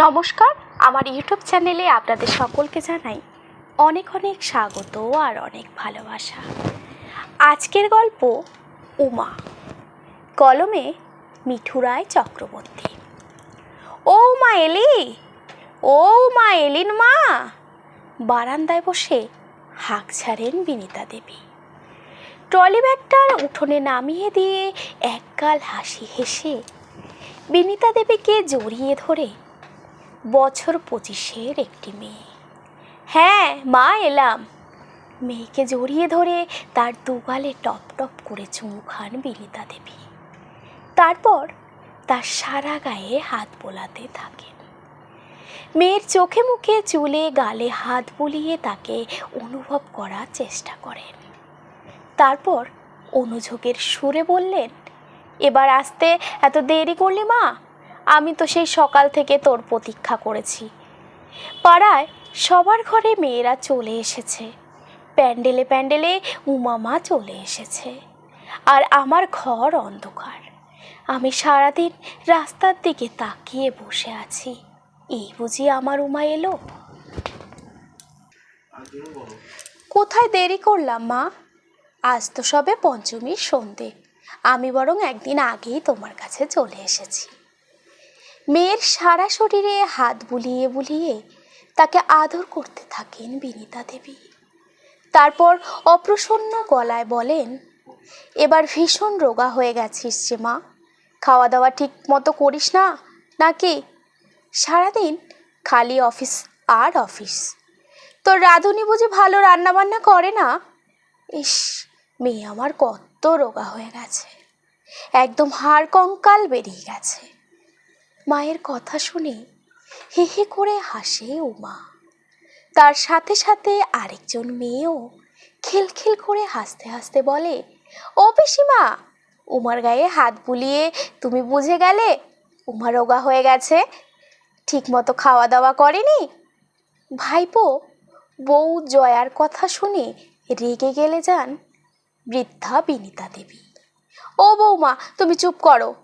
নমস্কার, আমার ইউটিউব চ্যানেলে আপনাদের সকলকে জানাই অনেক অনেক স্বাগত আর অনেক ভালোবাসা। আজকের গল্প উমা। কলমে মিঠু রায় চক্রবর্তী। ও মা এলি? ও মা এলিন মা! বারান্দায় বসে হাঁক ছাড়েন বিনিতা দেবী। ট্রলি ব্যাগটার উঠোনে নামিয়ে দিয়ে একগাল হাসি হেসে বিনিতা দেবীকে জড়িয়ে ধরে বছর পঁচিশের একটি মেয়ে। হ্যাঁ মা, এলাম। মেয়েকে জড়িয়ে ধরে তার দুগালে টপ টপ করে চুমু খান বিনিতা দেবী। তারপর তার সারা গায়ে হাত বোলাতে থাকেন। মেয়ের চোখে মুখে চুলে গালে হাত বুলিয়ে তাকে অনুভব করার চেষ্টা করেন। তারপর অনুযোগের সুরে বললেন, এবার আসতে এত দেরি করলে মা? আমি তো সেই সকাল থেকে তোর প্রতীক্ষা করেছি। পাড়ায় সবার ঘরে মেয়েরা চলে এসেছে। প্যান্ডেলে প্যান্ডেলে উমামা চলে এসেছে। আর আমার ঘর অন্ধকার। আমি সারাদিন রাস্তার দিকে তাকিয়ে বসে আছি। এই বুঝি আমার উমা এলো? কোথায় দেরি করলাম মা? আজ তো সবে পঞ্চমীর সন্ধে। আমি বরং একদিন আগেই তোমার কাছে চলে এসেছি। মেয়ের সারা শরীরে হাত বুলিয়ে বুলিয়ে তাকে আদর করতে থাকেন বিনিতা দেবী। তারপর অপ্রসন্ন গলায় বলেন, এবার ভীষণ রোগা হয়ে গেছিস যে মা। খাওয়া দাওয়া ঠিক মতো করিস না নাকি? সারাদিন খালি অফিস আর অফিস। তোর রাঁধুনি বুঝি ভালো রান্নাবান্না করে না? ইস, মেয়ে আমার কত রোগা হয়ে গেছে। একদম হাড় কঙ্কাল বেরিয়ে গেছে। মায়ের কথা শুনে হে হে করে হাসে উমা। তার সাথে সাথে আরেকজন মেয়েও খিলখিল করে হাসতে হাসতে বলে, ও পিসিমা, উমার গায়ে হাত বুলিয়ে তুমি বুঝে গেলে উমা রোগা হয়ে গেছে ঠিক মতো খাওয়া দাওয়া করেনি? ভাইপো, বউ জয়ার কথা শুনে রেগে গেলে যান বৃদ্ধা বিনিতা দেবী। ও বৌমা তুমি চুপ করো।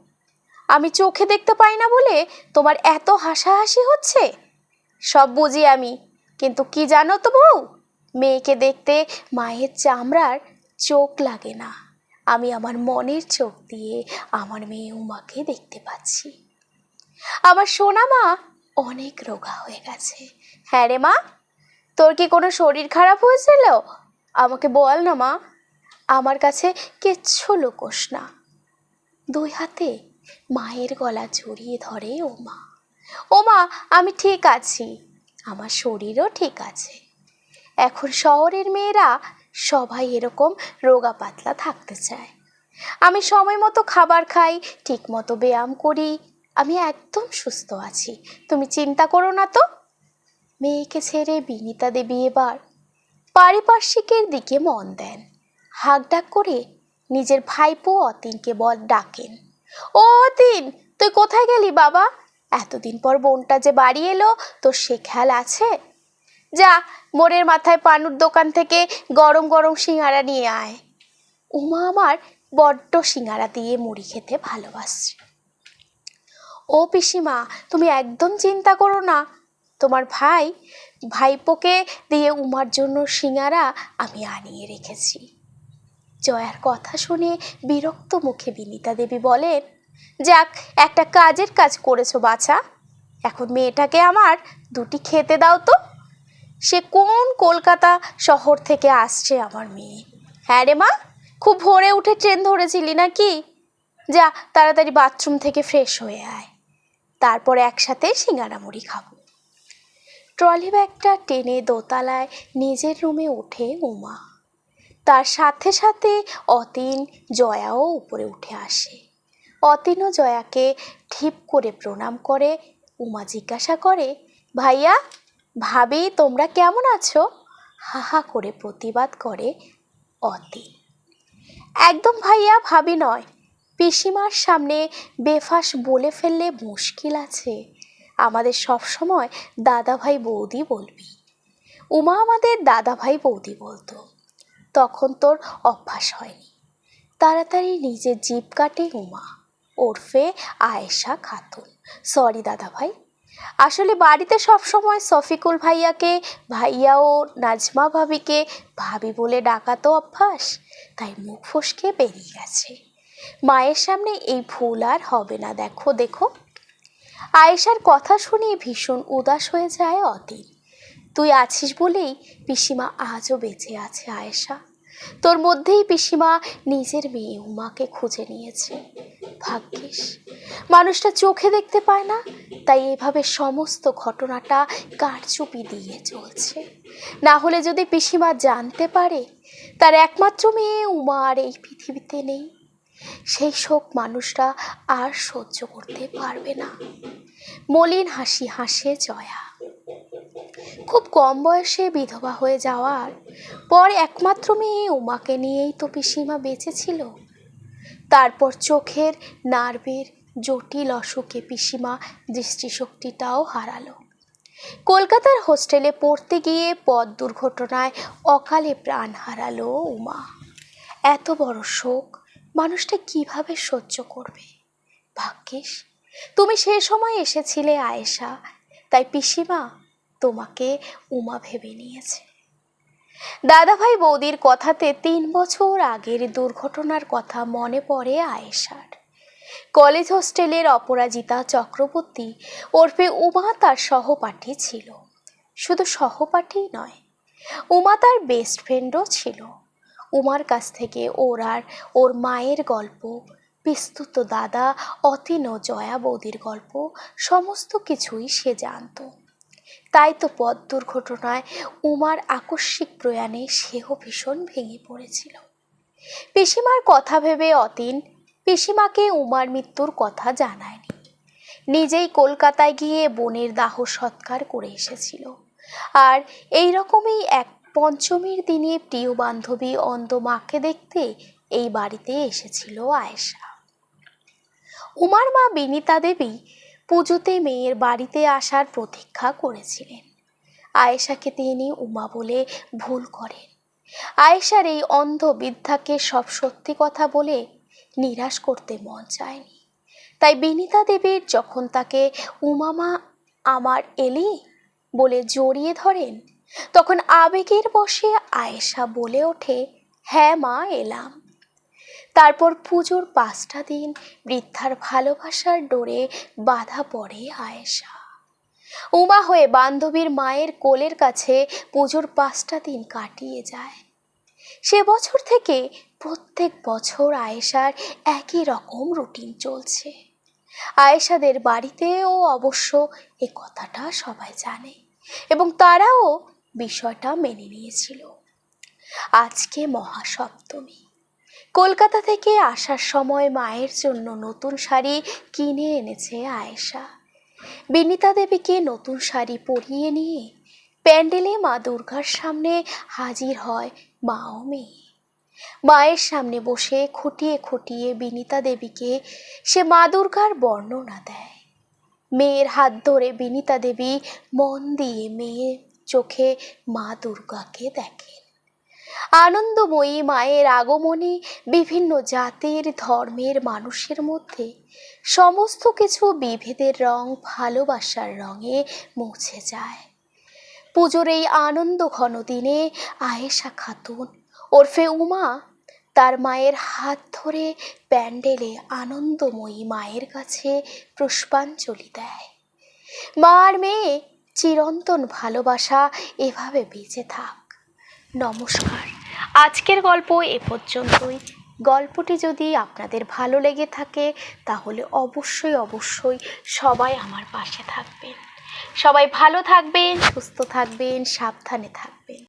আমি চোখে দেখতে পাই না বলে তোমার এত হাসাহাসি হচ্ছে? সব বুঝি আমি। কিন্তু কি জানো তো বউ? মেয়েকে দেখতে মায়ের চামড়ার চোখ লাগে না। আমি আমার মনের চোখ দিয়ে আমার মেয়ে উমাকে দেখতে পাচ্ছি। আমার সোনা মা অনেক রোগা হয়ে গেছে। হ্যাঁ রে মা, তোর কি কোনো শরীর খারাপ হয়েছিল? আমাকে বল না মা। আমার কাছে কিচ্ছু লোকস না। দুই হাতে মায়ের গলা জড়িয়ে ধরে ও মা ও মা আমি ঠিক আছি। আমার শরীরও ঠিক আছে। এখন শহরের মেয়েরা সবাই এরকম রোগা পাতলা থাকতে চায়। আমি সময় মতো খাবার খাই, ঠিক মতো ব্যায়াম করি। আমি একদম সুস্থ আছি। তুমি চিন্তা করো না তো। মেয়েকে ছেড়ে বিনিতা দেবী এবার পারিপার্শ্বিকের দিকে মন দেন। হাক ডাক করে নিজের ভাইপো অতীনকে বল ডাকেন। ও অতীন, তুই কোথায় গেলি বাবা? এতদিন পর বোনটা যে বাড়ি এলো, তোর সে খেয়াল আছে? যা মোড়ের মাথায় পানুর দোকান থেকে গরম গরম সিঙ্গারা নিয়ে আয়। উমা আমার বড্ড সিঙ্গারা দিয়ে মুড়ি খেতে ভালোবাসে। ও পিসিমা, তুমি একদম চিন্তা করো না। তোমার ভাই, ভাইপোকে দিয়ে উমার জন্য সিঙ্গারা আমি আনিয়ে রেখেছি। জয়ার কথা শুনে বিরক্ত মুখে বিনিতা দেবী বলেন, যাক, একটা কাজের কাজ করেছ বাছা। এখন মেয়েটাকে আমার দুটি খেতে দাও তো। সে কোন কলকাতা শহর থেকে আসছে আমার মেয়ে? হ্যাঁ রে মা, খুব ভোরে উঠে ট্রেন ধরেছিলি নাকি? যা, তাড়াতাড়ি বাথরুম থেকে ফ্রেশ হয়ে আয়। তারপর একসাথে সিঙ্গারা মুড়ি খাব। ট্রলি ব্যাগটা টেনে দোতলায় নিজের রুমে ওঠে উমা। তার সাথে সাথে অতীন জয়াও উপরে উঠে আসে। অতীনও জয়াকে ঠিপ করে প্রণাম করে, উমা জিজ্ঞাসা করে, ভাইয়া, ভাবি, তোমরা কেমন আছো? হাহা করে প্রতিবাদ করে অতীন। একদম ভাইয়া, ভাবি নয়। পিসিমার সামনে বেফাস বলে ফেললে মুশকিল আছে। আমাদের সব সময় দাদা ভাই বৌদি বলবি। উমা আমাদের দাদা ভাই বৌদি বলতো। তখন তোর অভ্যাস হয়নি। তাড়াতাড়ি নিজের জিপ কাটে উমা। ওরফে আয়েশা খাতুন। সরি দাদা ভাই আসলে বাড়িতে সবসময় সফিকুল ভাইয়াকে, ভাইয়া ও নাজমা ভাবিকে ভাবি বলে ডাকা তো অভ্যাস, তাই মুখ ফসকে বেরিয়ে গেছে। মায়ের সামনে এই ভুল আর হবে না, দেখো দেখো। আয়েশার কথা শুনে ভীষণ উদাস হয়ে যায় অতীন। তুই আছিস বলেই পিসিমা আজও বেঁচে আছে, আয়েশা। তোর মধ্যেই পিসিমা নিজের মেয়ে উমাকে খুঁজে নিয়েছে। ভাগ্যিস, মানুষটা চোখে দেখতে পায় না, তাই এভাবে সমস্ত ঘটনাটা কারচুপি দিয়ে চলছে। না হলে যদি পিসিমা জানতে পারে, তার একমাত্র মেয়ে উমা আর এই পৃথিবীতে নেই। সেই শোক মানুষরা আর সহ্য করতে পারবে না। মলিন হাসি হাসে জয়া। খুব কম বয়সে বিধবা হয়ে যাওয়ার পর একমাত্র মেয়ে উমাকে নিয়েই তো পিসিমা বেঁচেছিল তারপর চোখের নার্ভের জটিল অসুখে পিসিমা দৃষ্টিশক্তিটাও হারালো। কলকাতার হোস্টেলে পড়তে গিয়ে পথ দুর্ঘটনায় অকালে প্রাণ হারালো উমা। এত বড় শোক মানুষটা কীভাবে সহ্য করবে? ভাগ্যিস, তুমি সে সময় এসেছিলে আয়েশা, তাই পিসিমা তোমাকে উমা ভেবে নিয়েছে। দাদাভাই বৌদির কথাতে তিন বছর আগের দুর্ঘটনার কথা মনে পড়ে আয়েশার। কলেজ হোস্টেলের অপরাজিতা চক্রবর্তী ওরফে উমা তার সহপাঠী ছিল। শুধু সহপাঠী নয়, উমা তার বেস্ট ফ্রেন্ডও ছিল। উমার কাছ থেকে ওর আর ওর মায়ের গল্প, বিস্তুত দাদা, অতীন জয়া বৌদির গল্প, সমস্ত কিছুই সে জানতো। তাই তো পথ দুর্ঘটনায় উমার আকস্মিক প্রয়াণে সেও ভীষণ ভেঙে পড়েছিল। পিসিমার কথা ভেবে অতীন পিসিমাকে উমার মৃত্যুর কথা জানায়নি। নিজেই কলকাতায় গিয়ে বোনের দাহ সৎকার করে এসেছিল। আর এই রকমই এক পঞ্চমীর দিনে প্রিয় বান্ধবী অন্ধ মাকে দেখতে এই বাড়িতে এসেছিল আয়েশা। উমার মা বিনিতা দেবী পুজোতে মেয়ের বাড়িতে আসার প্রতীক্ষা করেছিলেন। আয়েশাকে তিনি উমা বলে ভুল করেন। আয়েশার এই অন্ধ বৃদ্ধাকে সব সত্যি কথা বলে নিরাশ করতে মন চায়নি। তাই বিনিতা দেবীর যখন তাকে, উমামা, আমার এলি? বলে জড়িয়ে ধরেন, তখন আবেগের বসে আয়েশা বলে ওঠে হ্যাঁ মা, এলাম। তারপর পুজোর পাঁচটা দিন বৃদ্ধার ভালোবাসার ডোরে বাধা পড়ে আয়েশা। উমা হয়ে বান্ধবীর মায়ের কোলের কাছে পুজোর পাঁচটা দিন কাটিয়ে যায়। সে বছর থেকে প্রত্যেক বছর আয়েশার একই রকম রুটিন চলছে। আয়েশাদের বাড়িতেও অবশ্য এ কথাটা সবাই জানে এবং তারাও বিষয়টা মেনে নিয়েছিল। আজকে মহাসপ্তমী। কলকাতা থেকে আসার সময় মায়ের জন্য নতুন শাড়ি কিনে এনেছে আয়েশা। বিনিতা দেবীকে নতুন শাড়ি পরিয়ে নিয়ে প্যান্ডেলে মা দুর্গার সামনে হাজির হয় মা ও মেয়ে। মায়ের সামনে বসে খুঁটিয়ে খুঁটিয়ে বিনিতা দেবীকে সে মা দুর্গার বর্ণনা দেয়। মেয়ের হাত ধরে বিনিতা দেবী মন দিয়ে মেয়ের চোখে মা দুর্গাকে দেখেন। আনন্দময়ী মায়ের আগমনে বিভিন্ন জাতির ধর্মের মানুষের মধ্যে সমস্ত কিছু বিভেদের রং ভালোবাসার রঙে মুছে যায়। পুজোর এই আনন্দ ঘন দিনে আয়েশা খাতুন ওরফে উমা তার মায়ের হাত ধরে প্যান্ডেলে আনন্দময়ী মায়ের কাছে পুষ্পাঞ্জলি দেয়। মা আর মেয়ে চিরন্তন ভালোবাসা এভাবে বেঁচে থাক। নমস্কার। আজকের গল্প এ পর্যন্তই। গল্পটি যদি আপনাদের ভালো লেগে থাকে, তাহলে অবশ্যই অবশ্যই সবাই আমার পাশে থাকবেন। সবাই ভালো থাকবেন, সুস্থ থাকবেন, সাবধানে থাকবেন।